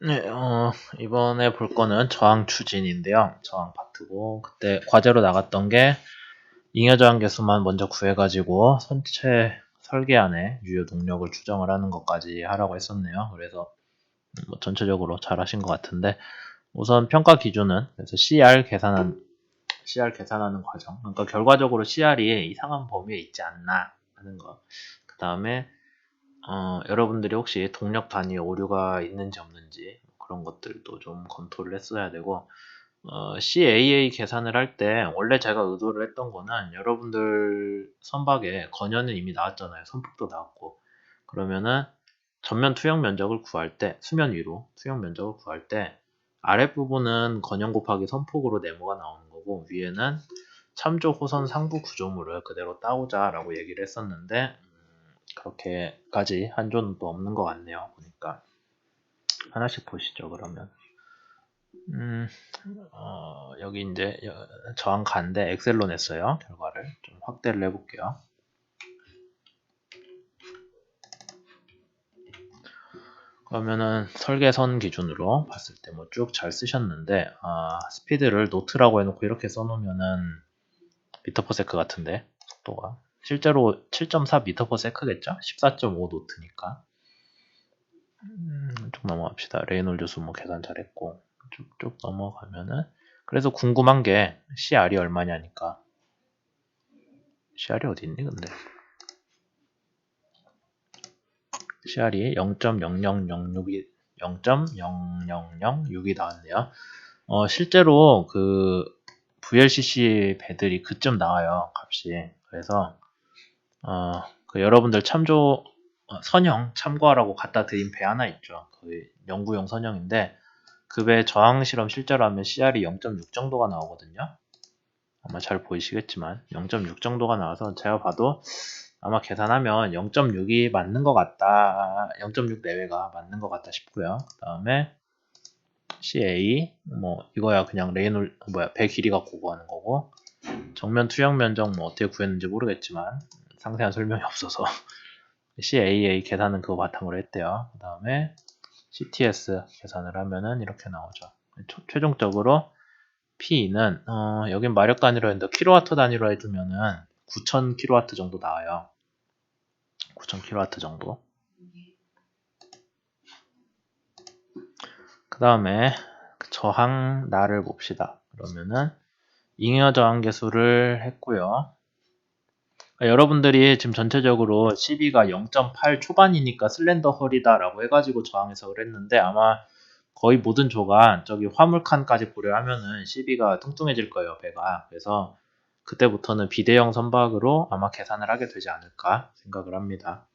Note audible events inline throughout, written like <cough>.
네, 어, 이번에 볼 거는 저항 추진인데요. 저항 파트고, 그때 과제로 나갔던 게 잉여 저항 개수만 먼저 구해가지고 선체 설계 안에 유효 동력을 추정을 하는 것까지 하라고 했었네요. 그래서 뭐 전체적으로 잘 하신 것 같은데, 우선 평가 기준은 그래서 CR 계산한 CR 계산하는 과정. 그러니까 결과적으로 CR이 이상한 범위에 있지 않나 하는 거. 그 다음에 어, 여러분들이 혹시 동력 단위 오류가 있는지 없는지 그런 것들도 좀 검토를 했어야 되고 어, CAA 계산을 할 때 원래 제가 의도를 했던 거는 여러분들 선박에 건연은 이미 나왔잖아요. 선폭도 나왔고 그러면은 전면 투영 면적을 구할 때 수면 위로 투영 면적을 구할 때 아랫부분은 건연 곱하기 선폭으로 네모가 나오는 거고 위에는 참조 호선 상부 구조물을 그대로 따오자 라고 얘기를 했었는데 음, 그렇게까지 한 조는 또 없는 것 같네요 보니까. 하나씩 보시죠 그러면. 음, 어, 여기 이제 저항 간데 엑셀로 냈어요. 결과를 좀 확대를 해볼게요. 그러면은 설계선 기준으로 봤을 때 뭐 쭉 잘 쓰셨는데 아, 스피드를 노트라고 해놓고 이렇게 써놓으면은 미터 퍼 세크 같은데 속도가 실제로 7.4 미터 퍼 세크겠죠? 14.5 노트니까 음, 쭉 넘어갑시다. 레이놀드 수뭐 계산 잘했고 쭉쭉 넘어가면은 그래서 궁금한 게 CR이 얼마냐니까 CR이 어디 있니 근데 CR이 0.0006이 0.0006이 나왔네요. 어, 실제로 그 VLCC 배들이 그쯤 나와요 값이. 그래서 어, 그 여러분들 참조 어, 선형 참고하라고 갖다 드린 배 하나 있죠. 그 연구용 선형인데 그 배 저항 실험 실제로 하면 CR이 0.6 정도가 나오거든요. 아마 잘 보이시겠지만 0.6 정도가 나와서 제가 봐도 아마 계산하면 0.6이 맞는 것 같다. 0.6 내외가 맞는 것 같다 싶고요. 그 다음에 CA 뭐 이거야 그냥 레이놀 뭐야 배 길이 갖고 구하는 거고 정면 투영 면적 뭐 어떻게 구했는지 모르겠지만 상세한 설명이 없어서 <laughs> CAA 계산은 그거 바탕으로 했대요. 그 다음에 CTS 계산을 하면은 이렇게 나오죠. 최종적으로 P는 어, 여긴 마력 단위로 했는데 킬로와트 단위로 해주면은 9000 킬로와트 정도 나와요. 9000kW 정도. 그 다음에 저항 날을 봅시다. 그러면은 잉여 저항 계수를 했고요. 그러니까 여러분들이 지금 전체적으로 12가 0.8 초반이니까 슬렌더 헐이다라고 해가지고 저항 해석을 했는데 아마 거의 모든 조가 저기 화물칸까지 고려하면은 12가 뚱뚱해질 거예요 배가 그래서 그때부터는 비대형 선박으로 아마 계산을 하게 되지 않을까 생각을 합니다.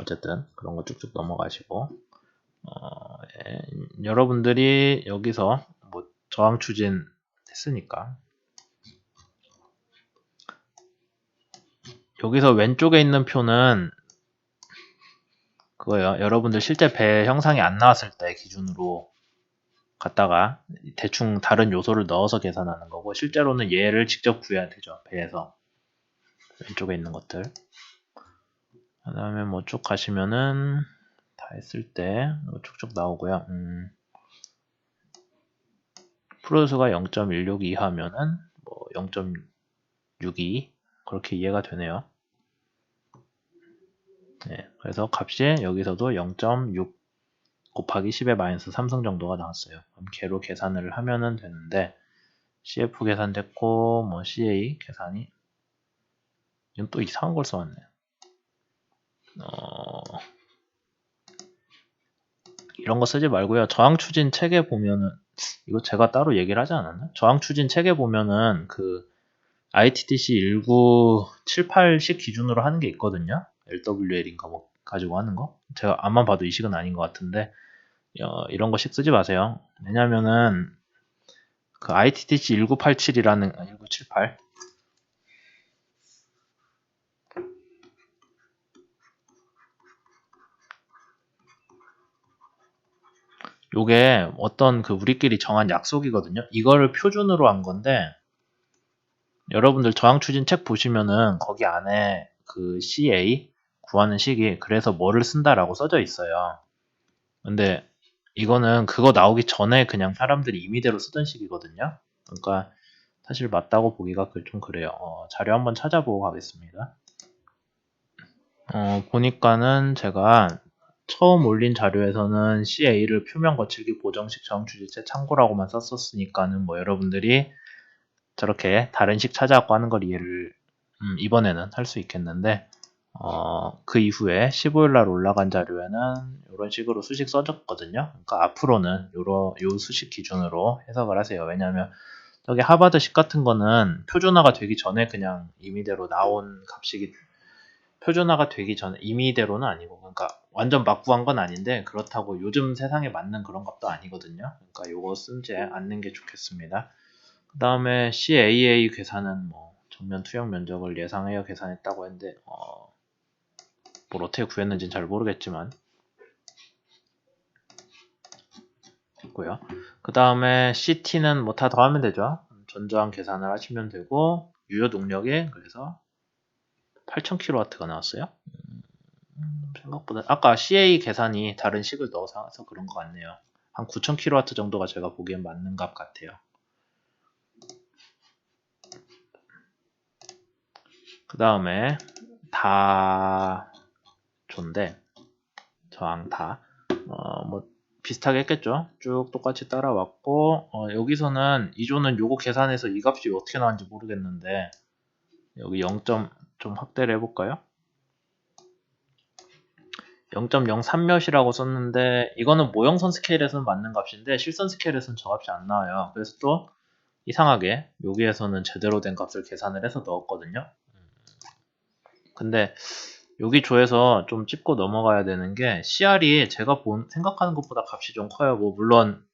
어쨌든 그런 거 쭉쭉 넘어가시고 어, 예, 여러분들이 여기서 뭐 저항 추진 했으니까 여기서 왼쪽에 있는 표는 그거예요. 여러분들 실제 배 형상이 안 나왔을 때 기준으로 갖다가 대충 다른 요소를 넣어서 계산하는 거고 실제로는 얘를 직접 구해야 되죠. 배에서 왼쪽에 있는 것들 그 다음에 뭐 쭉 가시면은 다 했을 때 쭉쭉 나오고요. 음, 프로수가 0.16 이하면은 뭐 0.62 그렇게 이해가 되네요. 네, 그래서 값이 여기서도 0.6 곱하기 10의 마이너스 3승 정도가 나왔어요. 그럼 개로 계산을 하면은 되는데 CF 계산됐고 뭐 CA 계산이 이건 또 이상한 걸 써왔네요. 어... 이런 거 쓰지 말고요. 저항 추진 책에 보면은 이거 제가 따로 얘기를 하지 않았나? 저항 추진 책에 보면은 그 ITTC 1978식 기준으로 하는 게 있거든요. LWL인가 뭐 가지고 하는 거. 제가 안만 봐도 이 식은 아닌 것 같은데 어, 이런 거식 쓰지 마세요. 왜냐면은 그 ITTC 1987이라는 1978 요게 어떤 그 우리끼리 정한 약속이거든요. 이거를 표준으로 한 건데 여러분들 저항 추진 책 보시면은 거기 안에 그 CA 구하는 식이 그래서 뭐를 쓴다라고 써져 있어요. 근데 이거는 그거 나오기 전에 그냥 사람들이 임의대로 쓰던 식이거든요. 그러니까 사실 맞다고 보기가 그- 좀 그래요. 어, 자료 한번 찾아보고 가겠습니다. 어, 보니까는 제가 처음 올린 자료에서는 CA를 표면 거칠기 보정식 저항추질체 참고라고만 썼었으니까는 뭐 여러분들이 저렇게 다른 식 찾아갖고 하는 걸 이해를 음, 이번에는 할 수 있겠는데 어, 그 이후에 15일 날 올라간 자료에는 이런 식으로 수식 써졌거든요. 그러니까 앞으로는 요러, 요 수식 기준으로 해석을 하세요. 왜냐하면 저기 하버드식 같은 거는 표준화가 되기 전에 그냥 임의대로 나온 값이기 표준화가 되기 전에 임의대로는 아니고 그러니까 완전 막 구한 건 아닌데 그렇다고 요즘 세상에 맞는 그런 값도 아니거든요. 그러니까 요거 쓰지 않는 게 좋겠습니다. 그 다음에 CAA 계산은 뭐 전면 투영 면적을 예상하여 계산했다고 했는데 어, 뭘 어떻게 구했는지는 잘 모르겠지만 있고요. 그 다음에 CT는 뭐 다 더하면 되죠. 전저항 계산을 하시면 되고 유효 동력이 그래서 8000kW가 나왔어요. 음, 생각보다 아까 CA 계산이 다른 식을 넣어서 그런 것 같네요. 한 9000kW 정도가 제가 보기엔 맞는 값 같아요. 그 다음에 다 존데 저항 다 어, 뭐 비슷하게 했겠죠. 쭉 똑같이 따라왔고 어, 여기서는 이조는 요거 계산해서 이 값이 어떻게 나왔는지 모르겠는데 여기 0점 좀 확대를 해볼까요? 0.03 몇이라고 썼는데 이거는 모형선 스케일에서는 맞는 값인데 실선 스케일에서는 저 값이 안 나와요. 그래서 또 이상하게 여기에서는 제대로 된 값을 계산을 해서 넣었거든요. 근데 여기 조에서 좀 짚고 넘어가야 되는 게 CR이 제가 본 생각하는 것보다 값이 좀 커요. 뭐 물론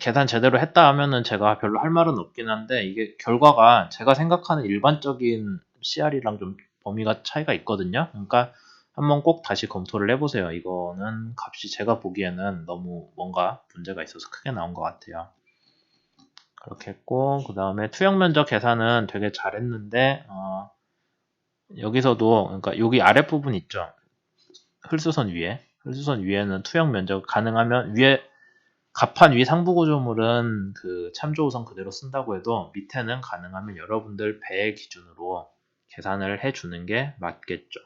계산 제대로 했다 하면은 제가 별로 할 말은 없긴 한데 이게 결과가 제가 생각하는 일반적인 CR이랑 좀 범위가 차이가 있거든요. 그러니까 한번 꼭 다시 검토를 해보세요. 이거는 값이 제가 보기에는 너무 뭔가 문제가 있어서 크게 나온 것 같아요. 그렇게 했고 그 다음에 투영 면적 계산은 되게 잘했는데 어, 여기서도 그러니까 여기 아랫부분 있죠. 흘수선 위에 흘수선 위에는 투영 면적 가능하면 위에 갑판 위 상부 구조물은 그 참조 우선 그대로 쓴다고 해도 밑에는 가능하면 여러분들 배 기준으로 계산을 해주는 게 맞겠죠.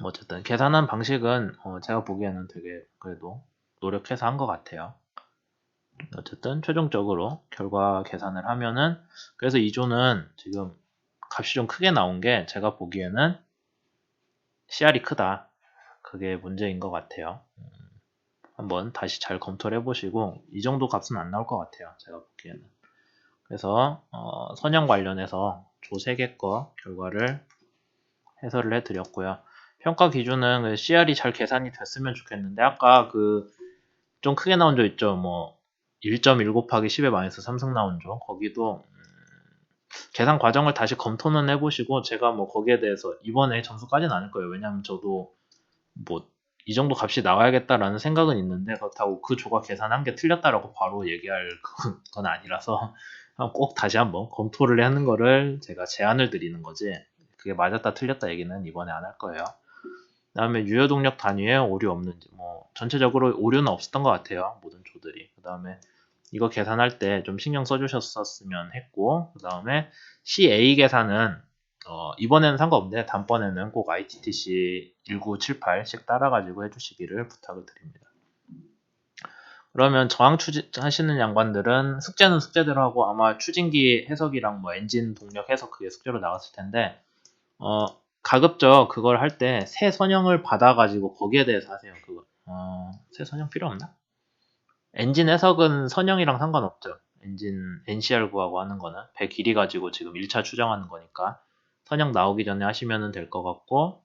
뭐 어쨌든 계산한 방식은 어 제가 보기에는 되게 그래도 노력해서 한 것 같아요. 어쨌든 최종적으로 결과 계산을 하면은 그래서 이조는 지금 값이 좀 크게 나온 게 제가 보기에는 CR이 크다. 그게 문제인 것 같아요. 음, 한번 다시 잘 검토를 해보시고 이 정도 값은 안 나올 것 같아요. 제가 보기에는. 그래서 어, 선형 관련해서 조 3개 거 결과를 해설을 해드렸고요. 평가 기준은 그 CR이 잘 계산이 됐으면 좋겠는데 아까 그 좀 크게 나온 조 있죠. 뭐1.1 곱하기 10에 마이너스 3승 나온 조 거기도 계산 과정을 다시 검토는 해보시고 제가 뭐 거기에 대해서 이번에 점수까지는 않을 거예요. 왜냐하면 저도 뭐 이 정도 값이 나와야겠다라는 생각은 있는데 그렇다고 그 조가 계산한 게 틀렸다라고 바로 얘기할 건 아니라서 꼭 다시 한번 검토를 하는 거를 제가 제안을 드리는 거지 그게 맞았다 틀렸다 얘기는 이번에 안 할 거예요. 그다음에 유효 동력 단위에 오류 없는지 뭐 전체적으로 오류는 없었던 것 같아요 모든 조들이. 그다음에 이거 계산할 때 좀 신경 써주셨었으면 했고 그 다음에 CA 계산은 어, 이번에는 상관없는데 다음번에는 꼭 ITTC 1978씩 따라가지고 해주시기를 부탁을 드립니다. 그러면 저항 추진 하시는 양반들은 숙제는 숙제대로 하고 아마 추진기 해석이랑 뭐 엔진 동력 해석 그게 숙제로 나갔을 텐데 어, 가급적 그걸 할 때 새 선형을 받아가지고 거기에 대해서 하세요. 그거 어, 새 선형 필요 없나? 엔진 해석은 선형이랑 상관없죠. 엔진 NCR 구하고 하는 거는 배 길이 가지고 지금 1차 추정하는 거니까 선형 나오기 전에 하시면 될 것 같고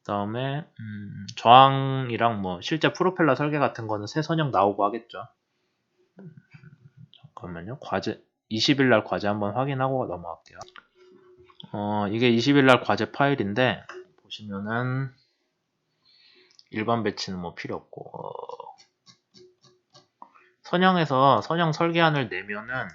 그 다음에 음, 저항이랑 뭐 실제 프로펠러 설계 같은 거는 새 선형 나오고 하겠죠. 음, 잠깐만요. 과제 20일 날 과제 한번 확인하고 넘어갈게요. 어, 이게 20일 날 과제 파일인데 보시면은 일반 배치는 뭐 필요 없고 어, 선형에서 선형 설계안을 내면은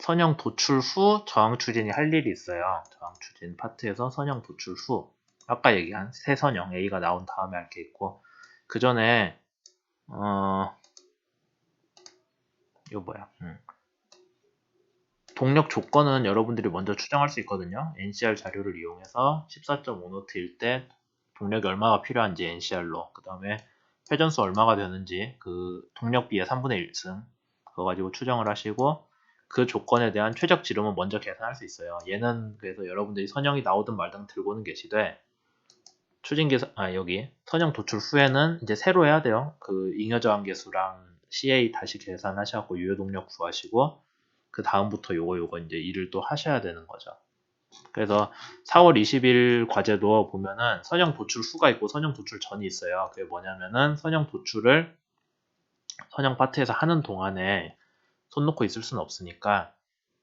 선형 도출 후 저항 추진이 할 일이 있어요. 저항 추진 파트에서 선형 도출 후 아까 얘기한 새 선형 A가 나온 다음에 할 게 있고 그 전에 어 이거 뭐야? 음. 동력 조건은 여러분들이 먼저 추정할 수 있거든요. NCR 자료를 이용해서 14.5노트일 때 동력이 얼마가 필요한지 NCR로 그 다음에 회전수 얼마가 되는지 그 동력비의 3분의 1승 그거 가지고 추정을 하시고 그 조건에 대한 최적 지름은 먼저 계산할 수 있어요. 얘는 그래서 여러분들이 선형이 나오든 말든 들고는 계시되 추진 계산 아 여기 선형 도출 후에는 이제 새로 해야 돼요. 그 잉여 저항 계수랑 CA 다시 계산하셔갖고 유효 동력 구하시고 그 다음부터 요거 요거 이제 일을 또 하셔야 되는 거죠. 그래서 4월 20일 과제도 보면은 선형 도출 후가 있고 선형 도출 전이 있어요. 그게 뭐냐면은 선형 도출을 선형 파트에서 하는 동안에 손 놓고 있을 수는 없으니까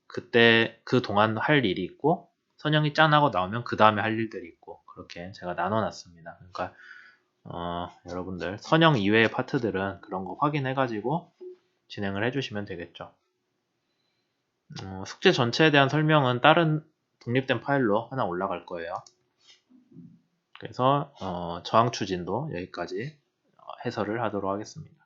그때 그 동안 할 일이 있고 선형이 짠하고 나오면 그 다음에 할 일들이 있고 그렇게 제가 나눠놨습니다. 그러니까 어, 여러분들 선형 이외의 파트들은 그런 거 확인해가지고 진행을 해주시면 되겠죠. 어, 숙제 전체에 대한 설명은 다른 독립된 파일로 하나 올라갈 거예요. 그래서 어, 저항 추진도 여기까지 어, 해설을 하도록 하겠습니다.